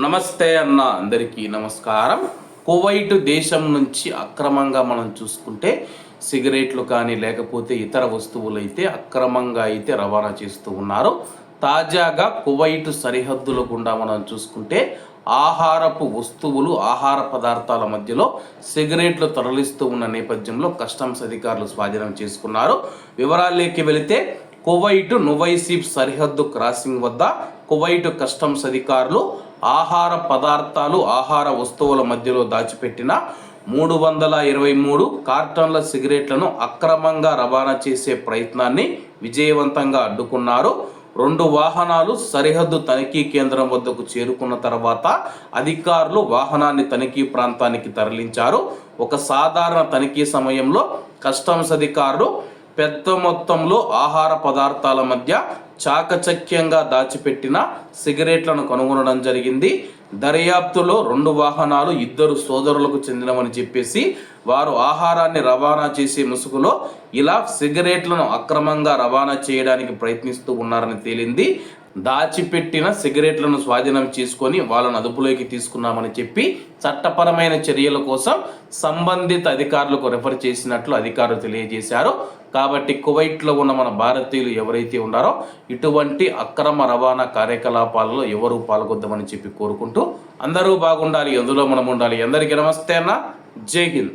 నమస్తే అన్న అందరికీ నమస్కారం. కువైట్ దేశం నుంచి అక్రమంగా మనం చూసుకుంటే సిగరెట్లు కానీ లేకపోతే ఇతర వస్తువులు అయితే అక్రమంగా అయితే రవాణా చేస్తూ ఉన్నారు. తాజాగా కువైట్ సరిహద్దుల గుండా మనం చూసుకుంటే ఆహారపు వస్తువులు ఆహార పదార్థాల మధ్యలో సిగరెట్లు తరలిస్తూ ఉన్న నేపథ్యంలో కస్టమ్స్ అధికారులు స్వాధీనం చేసుకున్నారు. వివరాల్లోకి వెళితే కువైట్ నువైసీబ్ సరిహద్దు క్రాసింగ్ వద్ద కువైట్ కస్టమ్స్ అధికారులు ఆహార పదార్థాలు ఆహార వస్తువుల మధ్యలో దాచిపెట్టిన మూడు వందల ఇరవై మూడు కార్టన్ల సిగరెట్లను అక్రమంగా రవాణా చేసే ప్రయత్నాన్ని విజయవంతంగా అడ్డుకున్నారు. రెండు వాహనాలు సరిహద్దు తనిఖీ కేంద్రం వద్దకు చేరుకున్న తర్వాత అధికారులు వాహనాన్ని తనిఖీ ప్రాంతానికి తరలించారు. ఒక సాధారణ తనిఖీ సమయంలో కస్టమ్స్ అధికారులు పెద్ద మొత్తంలో ఆహార పదార్థాల మధ్య చాకచక్యంగా దాచిపెట్టిన సిగరెట్లను కనుగొనడం జరిగింది. దర్యాప్తులో రెండు వాహనాలు ఇద్దరు సోదరులకు చెందినవని చెప్పేసి వారు ఆహారాన్ని రవాణా చేసే ముసుగులో ఇలా సిగరెట్లను అక్రమంగా రవాణా చేయడానికి ప్రయత్నిస్తూ ఉన్నారని తేలింది. దాచిపెట్టిన సిగరెట్లను స్వాధీనం చేసుకొని వాళ్ళను అదుపులోకి తీసుకున్నామని చెప్పి చట్టపరమైన చర్యల కోసం సంబంధిత అధికారులకు రెఫర్ చేసినట్లు అధికారులు తెలియజేశారు. కాబట్టి కువైట్లో ఉన్న మన భారతీయులు ఎవరైతే ఉన్నారో ఇటువంటి అక్రమ రవాణా కార్యకలాపాలలో ఎవరు పాల్గొద్దామని చెప్పి కోరుకుంటూ అందరూ బాగుండాలి ఎందులో మనం ఉండాలి. అందరికీ నమస్తే అన్న. జై హింద్.